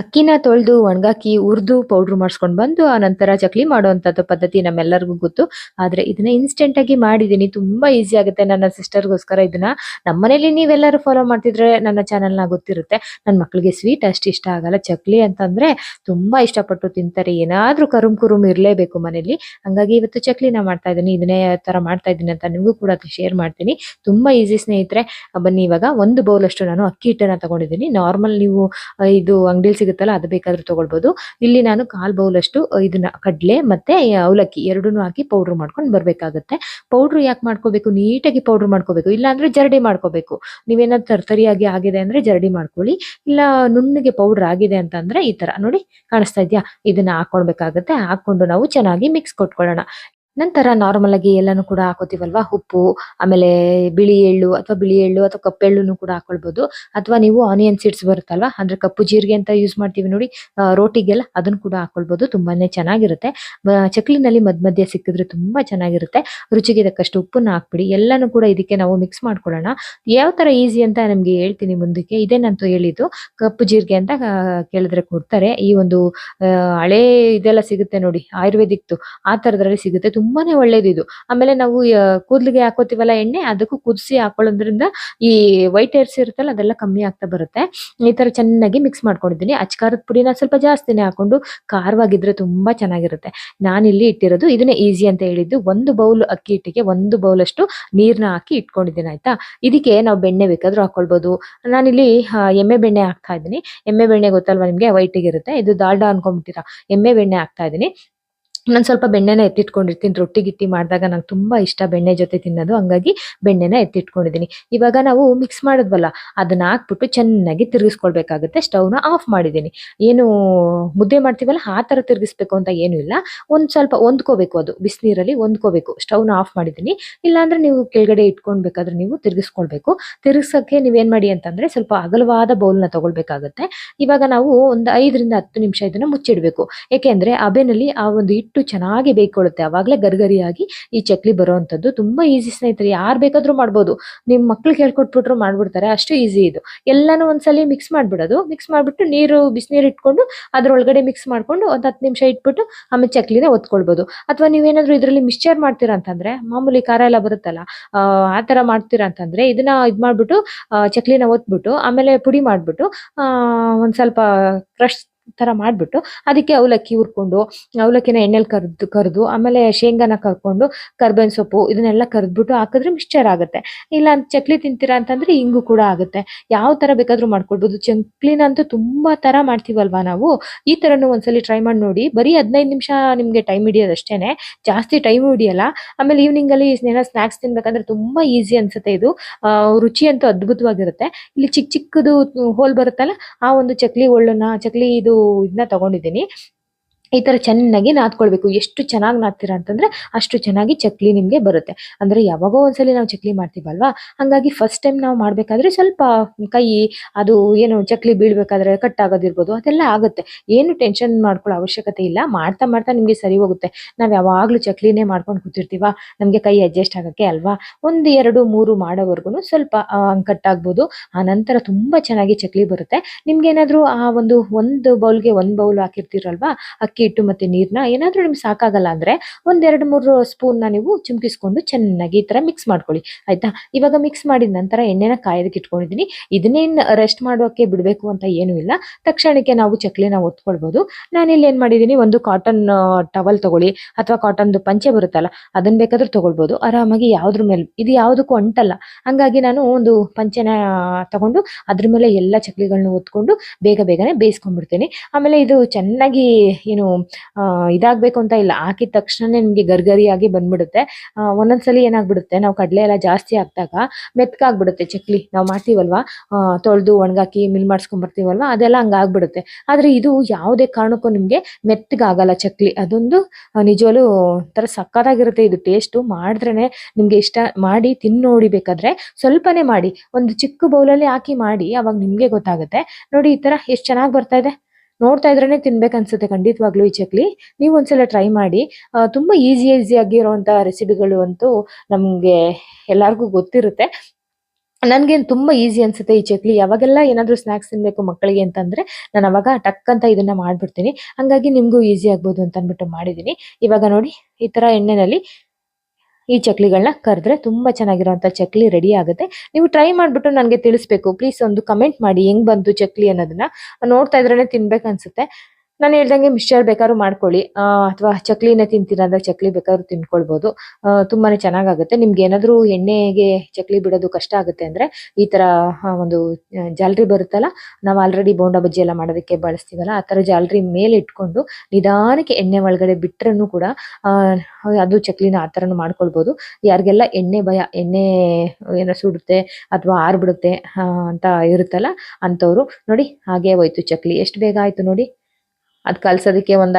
ಅಕ್ಕಿನ ತೊಳೆದು ಒಣಗಾಕಿ ಹುರಿದು ಪೌಡ್ರ್ ಮಾಡಿಸ್ಕೊಂಡು ಬಂದು ಆ ನಂತರ ಚಕ್ಲಿ ಮಾಡುವಂಥದ್ದು ಪದ್ಧತಿ ನಮ್ಮೆಲ್ಲರಿಗೂ ಗೊತ್ತು. ಆದರೆ ಇದನ್ನ ಇನ್ಸ್ಟೆಂಟ್ ಆಗಿ ಮಾಡಿದ್ದೀನಿ. ತುಂಬಾ ಈಸಿ ಆಗುತ್ತೆ. ನನ್ನ ಸಿಸ್ಟರ್ಗೋಸ್ಕರ ಇದನ್ನ ನಮ್ಮನೇಲಿ ನೀವೆಲ್ಲರೂ ಫಾಲೋ ಮಾಡ್ತಿದ್ರೆ ನನ್ನ ಚಾನೆಲ್ನ ಗೊತ್ತಿರುತ್ತೆ. ನನ್ನ ಮಕ್ಕಳಿಗೆ ಸ್ವೀಟ್ ಅಷ್ಟು ಇಷ್ಟ ಆಗಲ್ಲ. ಚಕ್ಲಿ ಅಂತಂದರೆ ತುಂಬಾ ಇಷ್ಟಪಟ್ಟು ತಿಂತಾರೆ. ಏನಾದರೂ ಕರುಮ್ ಕುರುಮ್ ಇರಲೇಬೇಕು ಮನೇಲಿ. ಹಂಗಾಗಿ ಇವತ್ತು ಚಕ್ಲಿನ ಮಾಡ್ತಾ ಇದ್ದೀನಿ. ಇದನ್ನೇ ತರ ಮಾಡ್ತಾ ಇದ್ದೀನಿ ಅಂತ ನಿಮಗೂ ಕೂಡ ಶೇರ್ ಮಾಡ್ತೀನಿ. ತುಂಬಾ ಈಸಿ ಸ್ನೇಹಿತರೆ, ಬನ್ನಿ ಇವಾಗ ಒಂದು ಬೌಲ್ ಅಷ್ಟು ನಾನು ಅಕ್ಕಿ ಹಿಟ್ಟನ್ನ ತಗೊಂಡಿದ್ದೀನಿ. ನಾರ್ಮಲ್ ನೀವು ಇದು ಅಂಗಡಿಲಿ ಸಿಗುತ್ತಲ್ಲ ಅದು ಬೇಕಾದ್ರೂ ತಗೊಳ್ಬಹುದು ಇಲ್ಲಿ ನಾನು ಕಾಲ್ ಬೌಲ್ ಇದನ್ನ ಕಡ್ಲೆ ಮತ್ತೆ ಅವಲಕ್ಕಿ ಎರಡನ್ನೂ ಹಾಕಿ ಪೌಡರ್ ಮಾಡ್ಕೊಂಡು ಬರ್ಬೇಕಾಗತ್ತೆ. ಪೌಡರ್ ಯಾಕೆ ಮಾಡ್ಕೋಬೇಕು? ನೀಟಾಗಿ ಪೌಡರ್ ಮಾಡ್ಕೋಬೇಕು. ಇಲ್ಲ ಅಂದ್ರೆ ಜರಡಿ ಮಾಡ್ಕೋಬೇಕು. ನೀವೇನಾದ್ರು ತರ್ತರಿಯಾಗಿ ಆಗಿದೆ ಅಂದ್ರೆ ಜರಡಿ ಮಾಡ್ಕೊಳ್ಳಿ. ಇಲ್ಲ ನುಣ್ಣಗೆ ಪೌಡರ್ ಆಗಿದೆ ಅಂತ ಅಂದ್ರೆ ಈ ತರ. ನೋಡಿ, ಕಾಣಿಸ್ತಾ ಇದೆಯಾ? ಇದನ್ನ ಹಾಕೊಳ್ಬೇಕಾಗತ್ತೆ ಹಾಕೊಂಡು ನಾವು ಚೆನ್ನಾಗಿ ಮಿಕ್ಸ್ ಕೊಟ್ಕೊಳ್ಳೋಣ. ನಂತರ ನಾರ್ಮಲ್ ಆಗಿ ಎಲ್ಲಾನು ಕೂಡ ಹಾಕೋತೀವಲ್ವಾ? ಉಪ್ಪು, ಆಮೇಲೆ ಬಿಳಿ ಎಳ್ಳು ಅಥವಾ ಬಿಳಿ ಎಳ್ಳು ಅಥವಾ ಕಪ್ಪೆಳ್ಳುನು ಕೂಡ ಹಾಕೊಳ್ಬಹುದು ಅಥವಾ ನೀವು ಆನಿಯನ್ ಸೀಡ್ಸ್ ಬರುತ್ತಲ್ವಾ? ಅಂದ್ರೆ ಕಪ್ಪು ಜೀರಿಗೆ ಅಂತ ಯೂಸ್ ಮಾಡ್ತೀವಿ ನೋಡಿ ರೋಟಿಗೆಲ್ಲ ಅದನ್ನ ಕೂಡ ಹಾಕೊಳ್ಬಹುದು ತುಂಬಾನೇ ಚೆನ್ನಾಗಿರುತ್ತೆ. ಚಕ್ಲಿನಲ್ಲಿ ಮಧ್ಯ ಮಧ್ಯೆ ಸಿಕ್ಕಿದ್ರೆ ತುಂಬಾ ಚೆನ್ನಾಗಿರುತ್ತೆ. ರುಚಿಗೆ ತಕ್ಕಷ್ಟು ಉಪ್ಪನ್ನ ಹಾಕ್ಬಿಡಿ. ಎಲ್ಲಾನು ಕೂಡ ಇದಕ್ಕೆ ನಾವು ಮಿಕ್ಸ್ ಮಾಡ್ಕೊಳ್ಳೋಣ. ಯಾವ ತರ ಈಸಿ ಅಂತ ನಿಮ್ಗೆ ಹೇಳ್ತೀನಿ ಮುಂದಕ್ಕೆ. ಇದೇನಂತೂ ಹೇಳಿದ್ದು. ಕಪ್ಪು ಜೀರಿಗೆ ಅಂತ ಕೇಳಿದ್ರೆ ಕೊಡ್ತಾರೆ. ಈ ಒಂದು ಹಳೆ ಇದೆಲ್ಲ ಸಿಗುತ್ತೆ ನೋಡಿ, ಆಯುರ್ವೇದಿಕ್ದು. ಆ ತರದ್ರಲ್ಲಿ ಸಿಗುತ್ತೆ. ತುಂಬಾನೇ ಒಳ್ಳೇದು ಇದು. ಆಮೇಲೆ ನಾವು ಕೂದಲಿಗೆ ಹಾಕೋತೀವಲ್ಲ ಎಣ್ಣೆ, ಅದಕ್ಕೂ ಕುದಿಸಿ ಹಾಕೊಳ್ಳೋದ್ರಿಂದ ಈ ವೈಟ್ ಹೇರ್ಸ್ ಇರುತ್ತಲ್ಲ, ಅದೆಲ್ಲ ಕಮ್ಮಿ ಆಗ್ತಾ ಬರುತ್ತೆ. ಈ ತರ ಚೆನ್ನಾಗಿ ಮಿಕ್ಸ್ ಮಾಡ್ಕೊಂಡಿದ್ದೀನಿ. ಅಚ್ಕಾರದ ಪುಡಿನ ಸ್ವಲ್ಪ ಜಾಸ್ತಿನೇ ಹಾಕೊಂಡು ಖಾರವಾಗಿದ್ರೆ ತುಂಬಾ ಚೆನ್ನಾಗಿರುತ್ತೆ. ನಾನಿಲ್ಲಿ ಇಟ್ಟಿರೋದು ಇದನ್ನೇ ಈಸಿ ಅಂತ ಹೇಳಿದ್ದು, ಒಂದು ಬೌಲ್ ಅಕ್ಕಿ ಹಿಟ್ಟಿಗೆ ಒಂದು ಬೌಲ್ ಅಷ್ಟು ನೀರ್ನ ಹಾಕಿ ಇಟ್ಕೊಂಡಿದ್ದೀನಿ, ಆಯ್ತಾ? ಇದಕ್ಕೆ ನಾವು ಬೆಣ್ಣೆ ಬೇಕಾದ್ರೂ ಹಾಕೊಳ್ಬಹುದು ನಾನು ಇಲ್ಲಿ ಎಮ್ಮೆ ಬೆಣ್ಣೆ ಹಾಕ್ತಾ ಇದ್ದೀನಿ. ಎಮ್ಮೆ ಬೆಣ್ಣೆ ಗೊತ್ತಲ್ವಾ ನಿಮ್ಗೆ? ವೈಟ್ ಇರುತ್ತೆ. ಇದು ದಾಲ್ಡಾ ಅನ್ಕೊಂಡ್ಬಿಟ್ಟಿರಾ ಎಮ್ಮೆ ಬೆಣ್ಣೆ ಹಾಕ್ತಾ ಇದ್ದೀನಿ. ನಾನು ಸ್ವಲ್ಪ ಬೆಣ್ಣೆನ ಎತ್ತಿಟ್ಕೊಂಡಿರ್ತೀನಿ. ರೊಟ್ಟಿ ಗಿಟ್ಟಿ ಮಾಡಿದಾಗ ನಂಗೆ ತುಂಬಾ ಇಷ್ಟ ಬೆಣ್ಣೆ ಜೊತೆ ತಿನ್ನೋದು. ಹಂಗಾಗಿ ಬೆಣ್ಣೆನ ಎತ್ತಿಟ್ಕೊಂಡಿದ್ದೀನಿ. ಇವಾಗ ನಾವು ಮಿಕ್ಸ್ ಮಾಡಿದ್ವಲ್ಲ, ಅದನ್ನ ಹಾಕ್ಬಿಟ್ಟು ಚೆನ್ನಾಗಿ ತಿರುಗಿಸ್ಕೊಳ್ಬೇಕಾಗುತ್ತೆ. ಸ್ಟವ್ನ ಆಫ್ ಮಾಡಿದ್ದೀನಿ. ಏನು ಮುದ್ದೆ ಮಾಡ್ತೀವಲ್ಲ, ಆ ಥರ ತಿರುಗಿಸ್ಬೇಕು ಅಂತ ಏನು ಇಲ್ಲ. ಒಂದು ಸ್ವಲ್ಪ ಹೊಂದ್ಕೋಬೇಕು ಅದು. ಬಿಸಿನೀರಲ್ಲಿ ಹೊಂದ್ಕೋಬೇಕು. ಸ್ಟವ್ನ ಆಫ್ ಮಾಡಿದ್ದೀನಿ. ಇಲ್ಲಾಂದ್ರೆ ನೀವು ಕೆಳಗಡೆ ಇಟ್ಕೊಳ್ಬೇಕಾದ್ರೆ ನೀವು ತಿರುಗಿಸ್ಕೊಳ್ಬೇಕು. ತಿರುಗಿಸೋಕ್ಕೆ ನೀವೇನು ಮಾಡಿ ಅಂತಂದ್ರೆ ಸ್ವಲ್ಪ ಅಗಲವಾದ ಬೌಲ್ನ ತಗೊಳ್ಬೇಕಾಗತ್ತೆ. ಇವಾಗ ನಾವು ಒಂದು ಐದರಿಂದ ಹತ್ತು ನಿಮಿಷ ಇದನ್ನ ಮುಚ್ಚಿಡಬೇಕು. ಏಕೆಂದರೆ ಅಬೆನಲ್ಲಿ ಆ ಒಂದು ಹಿಟ್ಟು ಚೆನ್ನಾಗಿ ಬೇಯ್ಕೊಳ್ಳುತ್ತೆ ಅವಾಗಲೇ ಗರಿಗರಿಯಾಗಿ ಈ ಚಕ್ಲಿ ಬರುವಂಥದ್ದು ತುಂಬಾ ಈಸಿ ಸ್ನೇಹಿತರೆ. ಯಾರು ಬೇಕಾದರೂ ಮಾಡ್ಬೋದು. ನಿಮ್ಮ ಮಕ್ಳಿಗೆ ಹೇಳ್ಕೊಟ್ಬಿಟ್ರು ಮಾಡ್ಬಿಡ್ತಾರೆ. ಅಷ್ಟು ಈಸಿ ಇದು. ಎಲ್ಲಾನು ಒಂದ್ಸಲಿ ಮಿಕ್ಸ್ ಮಾಡ್ಬಿಡೋದು. ಮಿಕ್ಸ್ ಮಾಡಿಬಿಟ್ಟು ನೀರು, ಬಿಸಿನೀರು ಇಟ್ಕೊಂಡು ಅದರೊಳಗಡೆ ಮಿಕ್ಸ್ ಮಾಡ್ಕೊಂಡು ಒಂದು ಹತ್ತು ನಿಮಿಷ ಇಟ್ಬಿಟ್ಟು ಆಮೇಲೆ ಚಕ್ಲಿನ ಒತ್ಕೊಳ್ಬೋದು. ಅಥವಾ ನೀವೇನಾದರೂ ಇದರಲ್ಲಿ ಮಿಕ್ಸ್ಚರ್ ಮಾಡ್ತೀರಾ ಅಂತಂದ್ರೆ, ಮಾಮೂಲಿ ಖಾರ ಎಲ್ಲ ಬರುತ್ತಲ್ಲ, ಆ ಥರ ತರ ಮಾಡ್ತೀರಾ ಅಂತಂದ್ರೆ ಇದನ್ನ ಇದು ಮಾಡಿಬಿಟ್ಟು ಚಕ್ಲಿನ ಒತ್ಬಿಟ್ಟು ಆಮೇಲೆ ಪುಡಿ ಮಾಡಿಬಿಟ್ಟು ಒಂದ್ ಸ್ವಲ್ಪ ಕ್ರಶ್ ತರ ಮಾಡ್ಬಿಟ್ಟು ಅದಕ್ಕೆ ಅವಲಕ್ಕಿ ಹುರ್ಕೊಂಡು, ಅವಲಕ್ಕಿನ ಎಣ್ಣೆಲಿ ಕರ್ದು ಕರ್ದು, ಆಮೇಲೆ ಶೇಂಗಾನ ಕರ್ಕೊಂಡು ಕರ್ಬೇವಿನ ಸೊಪ್ಪು ಇದನ್ನೆಲ್ಲ ಕರ್ದ್ಬಿಟ್ಟು ಹಾಕಿದ್ರೆ ಮಿಕ್ಸ್ಚರ್ ಆಗುತ್ತೆ. ಇಲ್ಲ ಚಕ್ಲಿ ತಿಂತೀರಾ ಅಂತಂದ್ರೆ ಹಿಂಗು ಕೂಡ ಆಗುತ್ತೆ. ಯಾವ ತರ ಬೇಕಾದರೂ ಮಾಡ್ಕೊಳ್ಬೋದು ಚಕ್ಲಿನ ಅಂತೂ ತುಂಬಾ ತರ ಮಾಡ್ತೀವಲ್ವಾ ನಾವು? ಈ ತರನು ಒಂದ್ಸಲಿ ಟ್ರೈ ಮಾಡಿ ನೋಡಿ. ಬರೀ ಹದಿನೈದು ನಿಮಿಷ ನಿಮ್ಗೆ ಟೈಮ್ ಹಿಡಿಯೋದಷ್ಟೇನೆ ಜಾಸ್ತಿ ಟೈಮ್ ಹಿಡಿಯಲ್ಲ. ಆಮೇಲೆ ಈವ್ನಿಂಗ್ ಅಲ್ಲಿ ಏನೋ ಸ್ನಾಕ್ಸ್ ತಿನ್ಬೇಕಂದ್ರೆ ತುಂಬಾ ಈಸಿ ಅನ್ಸುತ್ತೆ ಇದು. ರುಚಿ ಅಂತೂ ಅದ್ಭುತವಾಗಿರುತ್ತೆ. ಇಲ್ಲಿ ಚಿಕ್ಕ ಚಿಕ್ಕದು ಹೋಲ್ ಬರುತ್ತಲ್ಲ, ಆ ಒಂದು ಚಕ್ಲಿ ಒಳ್ಳನ್ನ, ಚಕ್ಲಿ ಇದು ಇದನ್ನ ತಗೊಂಡಿದ್ದೀನಿ. ಈ ತರ ಚೆನ್ನಾಗಿ ನಾದ್ಕೊಳ್ಬೇಕು. ಎಷ್ಟು ಚೆನ್ನಾಗಿ ನಾದ್ತೀರಾ ಅಂತಂದ್ರೆ ಅಷ್ಟು ಚೆನ್ನಾಗಿ ಚಕ್ಲಿ ನಿಮ್ಗೆ ಬರುತ್ತೆ. ಅಂದ್ರೆ ಯಾವಾಗೋ ಒಂದ್ಸಲಿ ನಾವು ಚಕ್ಲಿ ಮಾಡ್ತೀವಲ್ವಾ? ಹಂಗಾಗಿ ಫಸ್ಟ್ ಟೈಮ್ ನಾವು ಮಾಡ್ಬೇಕಾದ್ರೆ ಸ್ವಲ್ಪ ಕೈ, ಅದು ಏನು ಚಕ್ಲಿ ಬೀಳ್ಬೇಕಾದ್ರೆ ಕಟ್ ಆಗೋದಿರ್ಬೋದು, ಅದೆಲ್ಲ ಆಗುತ್ತೆ. ಏನು ಟೆನ್ಷನ್ ಮಾಡ್ಕೊಳ್ಳೋ ಅವಶ್ಯಕತೆ ಇಲ್ಲ. ಮಾಡ್ತಾ ಮಾಡ್ತಾ ನಿಮ್ಗೆ ಸರಿ ಹೋಗುತ್ತೆ. ನಾವ್ ಯಾವಾಗ್ಲೂ ಚಕ್ಲಿನೇ ಮಾಡ್ಕೊಂಡು ಕೂತಿರ್ತೀವ? ನಮ್ಗೆ ಕೈ ಅಡ್ಜಸ್ಟ್ ಆಗಕ್ಕೆ ಅಲ್ವಾ? ಒಂದ್, ಎರಡು, ಮೂರು ಮಾಡೋವರೆಗೂ ಸ್ವಲ್ಪ ಕಟ್ ಆಗ್ಬೋದು. ಆ ನಂತರ ತುಂಬಾ ಚೆನ್ನಾಗಿ ಚಕ್ಲಿ ಬರುತ್ತೆ. ನಿಮ್ಗೆ ಏನಾದ್ರು ಆ ಒಂದು ಒಂದು ಬೌಲ್ಗೆ ಒಂದ್ ಬೌಲ್ ಹಾಕಿರ್ತೀರಲ್ವಾ? ಅಕ್ಕಿ ಹಿಟ್ಟು ಮತ್ತೆ ನೀರ್ನ ಏನಾದರೂ ನಿಮ್ಗೆ ಸಾಕಾಗಲ್ಲ ಅಂದ್ರೆ ಒಂದ್ ಎರಡ್ ಮೂರು ಸ್ಪೂನ್ನ ನೀವು ಚುಮ್ಕಿಸ್ಕೊಂಡು ಚೆನ್ನಾಗಿ ಈ ತರ ಮಿಕ್ಸ್ ಮಾಡ್ಕೊಳ್ಳಿ, ಆಯ್ತಾ? ಇವಾಗ ಮಿಕ್ಸ್ ಮಾಡಿದ ನಂತರ ಎಣ್ಣೆನ ಕಾಯೋದಕ್ಕೆ ಇಟ್ಕೊಂಡಿದೀನಿ. ಇದನ್ನೇನ್ ರೆಸ್ಟ್ ಮಾಡೋಕೆ ಬಿಡ್ಬೇಕು ಅಂತ ಏನು ಇಲ್ಲ. ತಕ್ಷಣಕ್ಕೆ ನಾವು ಚಕ್ಲಿನ ಒತ್ಕೊಳ್ಬಹುದು ನಾನಿಲ್ಲಿ ಏನ್ ಮಾಡಿದೀನಿ, ಒಂದು ಕಾಟನ್ ಟವಲ್ ತಗೊಳ್ಳಿ, ಅಥವಾ ಕಾಟನ್ ಪಂಚೆ ಬರುತ್ತಲ್ಲ, ಅದನ್ ಬೇಕಾದ್ರೂ ತಗೊಳ್ಬಹುದು ಆರಾಮಾಗಿ ಯಾವುದ್ರ ಮೇಲೆ, ಇದು ಯಾವುದಕ್ಕೂ ಅಂಟಲ್ಲ. ಹಂಗಾಗಿ ನಾನು ಒಂದು ಪಂಚೆನ ತಗೊಂಡು ಅದ್ರ ಮೇಲೆ ಎಲ್ಲ ಚಕ್ಲಿಗಳನ್ನ ಒತ್ಕೊಂಡು ಬೇಗ ಬೇಗನೆ ಬೇಯಿಸ್ಕೊಂಡ್ಬಿಡ್ತೀನಿ. ಆಮೇಲೆ ಇದು ಚೆನ್ನಾಗಿ, ಏನು ಇದಾಗ್ಬೇಕು ಅಂತ ಇಲ್ಲ. ಹಾಕಿದ ತಕ್ಷಣನೇ ನಿಮ್ಗೆ ಗರ್ಗರಿಯಾಗಿ ಬಂದ್ಬಿಡುತ್ತೆ. ಒಂದೊಂದ್ಸಲಿ ಏನಾಗ್ಬಿಡುತ್ತೆ, ನಾವು ಕಡಲೆ ಎಲ್ಲ ಜಾಸ್ತಿ ಹಾಕ್ದಾಗ ಮೆತ್ಕಾಗ್ಬಿಡುತ್ತೆ ಚಕ್ಲಿ. ನಾವು ಮಾಡ್ತೀವಲ್ವಾ? ತೊಳೆದು ಒಣಗಾಕಿ ಮಿಲ್ ಮಾಡಿಸ್ಕೊಂಡ್ ಬರ್ತೀವಲ್ವಾ ಅದೆಲ್ಲ ಹಂಗಾಗ್ಬಿಡುತ್ತೆ. ಆದ್ರೆ ಇದು ಯಾವುದೇ ಕಾರಣಕ್ಕೂ ನಿಮ್ಗೆ ಮೆತ್ತಗಾಗಲ್ಲ ಚಕ್ಲಿ. ಅದೊಂದು ನಿಜವಲ್ಲೂ ಒಂಥರ ಸಕ್ಕತ್ತಾಗಿರುತ್ತೆ ಇದು ಟೇಸ್ಟ್ ಮಾಡಿದ್ರೇ ನಿಮ್ಗೆ ಇಷ್ಟ ಮಾಡಿ ತಿನ್ ನೋಡಿ ಬೇಕಾದ್ರೆ ಸ್ವಲ್ಪನೇ ಮಾಡಿ. ಒಂದು ಚಿಕ್ಕ ಬೌಲಲ್ಲಿ ಹಾಕಿ ಮಾಡಿ, ಅವಾಗ ನಿಮ್ಗೆ ಗೊತ್ತಾಗುತ್ತೆ. ನೋಡಿ ಈ ತರ ಎಷ್ಟು ಚೆನ್ನಾಗಿ ಬರ್ತಾ ಇದೆ. ನೋಡ್ತಾ ಇದ್ರೇನೆ ತಿನ್ಬೇಕು ಅನ್ಸುತ್ತೆ ಖಂಡಿತವಾಗ್ಲೂ ಈ ಚಕ್ಲಿ. ನೀವು ಒಂದ್ಸಲ ಟ್ರೈ ಮಾಡಿ. ತುಂಬಾ ಈಸಿ ಈಸಿ ಆಗಿರುವಂತ ರೆಸಿಪಿಗಳು ಅಂತೂ ನಮ್ಗೆ ಎಲ್ಲಾರ್ಗೂ ಗೊತ್ತಿರುತ್ತೆ. ನನಗೇನು ತುಂಬಾ ಈಸಿ ಅನ್ಸುತ್ತೆ ಈ ಚಕ್ಲಿ. ಯಾವಾಗೆಲ್ಲ ಏನಾದ್ರು ಸ್ನಾಕ್ಸ್ ತಿನ್ಬೇಕು ಮಕ್ಕಳಿಗೆ ಅಂತಂದ್ರೆ ನಾನು ಅವಾಗ ಟಕ್ ಅಂತ ಇದನ್ನ ಮಾಡ್ಬಿಡ್ತೀನಿ. ಹಂಗಾಗಿ ನಿಮ್ಗೂ ಈಸಿ ಆಗ್ಬೋದು ಅಂತ ಅನ್ಬಿಟ್ಟು ಮಾಡಿದೀನಿ. ಇವಾಗ ನೋಡಿ, ಈ ತರ ಎಣ್ಣೆನಲ್ಲಿ ಈ ಚಕ್ಲಿಗಳನ್ನ ಕರೆದ್ರೆ ತುಂಬಾ ಚೆನ್ನಾಗಿರೋಂಥ ಚಕ್ಲಿ ರೆಡಿ ಆಗುತ್ತೆ. ನೀವು ಟ್ರೈ ಮಾಡ್ಬಿಟ್ಟು ನನಗೆ ತಿಳಿಸ್ಬೇಕು. ಪ್ಲೀಸ್ ಒಂದು ಕಮೆಂಟ್ ಮಾಡಿ, ಹೆಂಗ್ ಬಂತು ಚಕ್ಲಿ ಅನ್ನೋದನ್ನ. ನೋಡ್ತಾ ಇದ್ರೇ ತಿನ್ಬೇಕು ಅನ್ಸುತ್ತೆ ನಾನು ಹೇಳ್ದಂಗೆ ಮಿಕ್ಸ್ಚರ್ ಬೇಕಾದ್ರೂ ಮಾಡ್ಕೊಳ್ಳಿ. ಅಥವಾ ಚಕ್ಲಿನ ತಿಂತೀರ ಅಂದ್ರೆ ಚಕ್ಲಿ ಬೇಕಾದ್ರೂ ತಿನ್ಕೊಳ್ಬೋದು ಆ, ತುಂಬಾನೇ ಚೆನ್ನಾಗಾಗುತ್ತೆ. ನಿಮ್ಗೆ ಏನಾದರೂ ಎಣ್ಣೆಗೆ ಚಕ್ಲಿ ಬಿಡೋದು ಕಷ್ಟ ಆಗುತ್ತೆ ಅಂದ್ರೆ ಈ ತರ ಆ, ಒಂದು ಜಾಲ್ರಿ ಬರುತ್ತಲ್ಲ ನಾವು ಆಲ್ರೆಡಿ ಬೋಂಡ ಬಜ್ಜಿ ಎಲ್ಲ ಮಾಡೋದಕ್ಕೆ ಬಳಸ್ತೀವಲ್ಲ ಆ ತರ ಜಾಲರಿ ಮೇಲೆ ಇಟ್ಕೊಂಡು ನಿಧಾನಕ್ಕೆ ಎಣ್ಣೆ ಒಳಗಡೆ ಬಿಟ್ರೂ ಕೂಡ ಅದು ಚಕ್ಲಿನ ಆ ಥರನೂ ಮಾಡ್ಕೊಳ್ಬೋದು. ಯಾರಿಗೆಲ್ಲ ಎಣ್ಣೆ ಭಯ ಎಣ್ಣೆ ಏನೋ ಸುಡುತ್ತೆ ಅಥವಾ ಆರ್ಬಿಡುತ್ತೆ ಅಂತ ಇರುತ್ತಲ್ಲ ಅಂಥವ್ರು ನೋಡಿ ಹಾಗೆ ಹೋಯ್ತು ಚಕ್ಲಿ. ಎಷ್ಟು ಬೇಗ ಆಯ್ತು ನೋಡಿ. ಅದು ಕಲ್ಸೋದಕ್ಕೆ ಒಂದು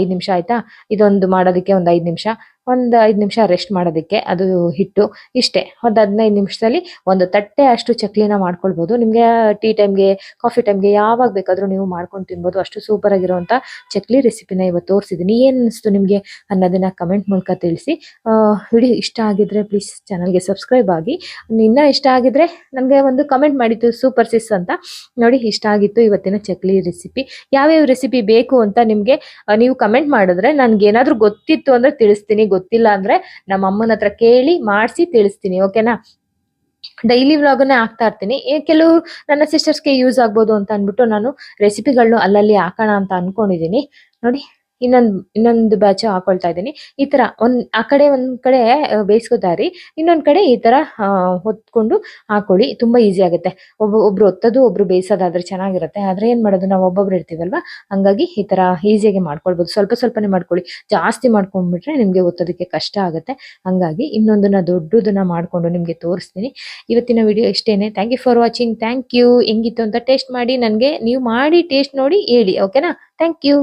ಐದು ನಿಮಿಷ ಆಯ್ತಾ? ಇದೊಂದು ಮಾಡೋದಕ್ಕೆ ಒಂದು ಐದು ನಿಮಿಷ. ಒಂದು ಐದು ನಿಮಿಷ ರೆಸ್ಟ್ ಮಾಡೋದಕ್ಕೆ ಅದು ಹಿಟ್ಟು ಇಷ್ಟೇ. ಒಂದು ಹದಿನೈದು ನಿಮಿಷದಲ್ಲಿ ಒಂದು ತಟ್ಟೆ ಅಷ್ಟು ಚಕ್ಲಿನ ಮಾಡ್ಕೊಳ್ಬೋದು. ನಿಮಗೆ ಟೀ ಟೈಮ್ಗೆ ಕಾಫಿ ಟೈಮ್ಗೆ ಯಾವಾಗ ಬೇಕಾದರೂ ನೀವು ಮಾಡ್ಕೊಂಡು ತಿನ್ಬೋದು. ಅಷ್ಟು ಸೂಪರ್ ಆಗಿರುವಂಥ ಚಕ್ಲಿ ರೆಸಿಪಿನ ಇವತ್ತು ತೋರಿಸಿದ್ದೀನಿ ಏನು ಅನಿಸ್ತು ನಿಮಗೆ ಅನ್ನೋದನ್ನ ಕಮೆಂಟ್ ಮೂಲಕ ತಿಳಿಸಿ. ವಿಡಿಯೋ ಇಷ್ಟ ಆಗಿದ್ರೆ ಪ್ಲೀಸ್ ಚಾನಲ್ಗೆ ಸಬ್ಸ್ಕ್ರೈಬ್ ಆಗಿ. ಇನ್ನೂ ಇಷ್ಟ ಆಗಿದ್ರೆ ನನಗೆ ಒಂದು ಕಮೆಂಟ್ ಮಾಡಿತ್ತು ಸೂಪರ್ ಸಿಸ್ ಅಂತ. ನೋಡಿ, ಇಷ್ಟ ಆಗಿತ್ತು ಇವತ್ತಿನ ಚಕ್ಲಿ ರೆಸಿಪಿ ಯಾವ್ಯಾವ ರೆಸಿಪಿ ಬೇಕು ಅಂತ ನಿಮಗೆ ನೀವು ಕಮೆಂಟ್ ಮಾಡಿದ್ರೆ ನನ್ಗೆ ಏನಾದ್ರೂ ಗೊತ್ತಿತ್ತು ಅಂದ್ರೆ ತಿಳಿಸ್ತೀನಿ. ಗೊತ್ತಿಲ್ಲ ಅಂದ್ರೆ ನಮ್ಮ ಅಮ್ಮನ ಹತ್ರ ಕೇಳಿ ಮಾಡಿಸಿ ತಿಳಿಸ್ತೀನಿ ಓಕೆನಾ ಡೈಲಿ ವ್ಲಾಗನ್ನೇ ಹಾಕ್ತಾ ಇರ್ತೀನಿ. ಕೆಲವು ನನ್ನ ಸಿಸ್ಟರ್ಸ್ಗೆ ಯೂಸ್ ಆಗ್ಬೋದು ಅಂತ ಅಂದ್ಬಿಟ್ಟು ನಾನು ರೆಸಿಪಿಗಳನ್ನ ಅಲ್ಲಲ್ಲಿ ಹಾಕೋಣ ಅಂತ ಅನ್ಕೊಂಡಿದ್ದೀನಿ. ನೋಡಿ. ಇನ್ನೊಂದು ಇನ್ನೊಂದು ಬ್ಯಾಚ್ ಹಾಕೊಳ್ತಾ ಇದ್ದೀನಿ. ಈ ತರ ಒಂದ್ ಆ ಕಡೆ ಒಂದ್ ಕಡೆ ಆ, ಇನ್ನೊಂದು ಕಡೆ ಈ ತರ ಹೊತ್ಕೊಂಡು ಹಾಕೊಳ್ಳಿ. ತುಂಬಾ ಈಸಿ ಆಗುತ್ತೆ. ಒಬ್ಬ ಒಬ್ರು ಒತ್ತೋದು ಒಬ್ರು ಬೇಯಿಸೋದಾದ್ರೆ ಚೆನ್ನಾಗಿರುತ್ತೆ. ಆದ್ರೆ ಏನ್ ಮಾಡೋದು ನಾವು ಒಬ್ಬೊಬ್ರು ಇರ್ತೀವಲ್ವಾ? ಹಂಗಾಗಿ ಈ ತರ ಈಸಿಯಾಗಿ ಮಾಡ್ಕೊಳ್ಬೋದು. ಸ್ವಲ್ಪ ಸ್ವಲ್ಪನೇ ಮಾಡ್ಕೊಳ್ಳಿ. ಜಾಸ್ತಿ ಮಾಡ್ಕೊಂಡ್ಬಿಟ್ರೆ ನಿಮ್ಗೆ ಒತ್ತೋದಕ್ಕೆ ಕಷ್ಟ ಆಗುತ್ತೆ. ಹಂಗಾಗಿ ಇನ್ನೊಂದನ್ನ ದೊಡ್ಡದನ್ನ ಮಾಡ್ಕೊಂಡು ನಿಮ್ಗೆ ತೋರಿಸ್ತೀನಿ. ಇವತ್ತಿನ video ಇಷ್ಟೇನೆ. Thank you for watching thank you ಹೆಂಗಿತ್ತು ಅಂತ ಟೇಸ್ಟ್ ಮಾಡಿ ನನಗೆ ನೀವು ಮಾಡಿ ಟೇಸ್ಟ್ ನೋಡಿ ಹೇಳಿ. ಓಕೆನಾ ಥ್ಯಾಂಕ್ ಯು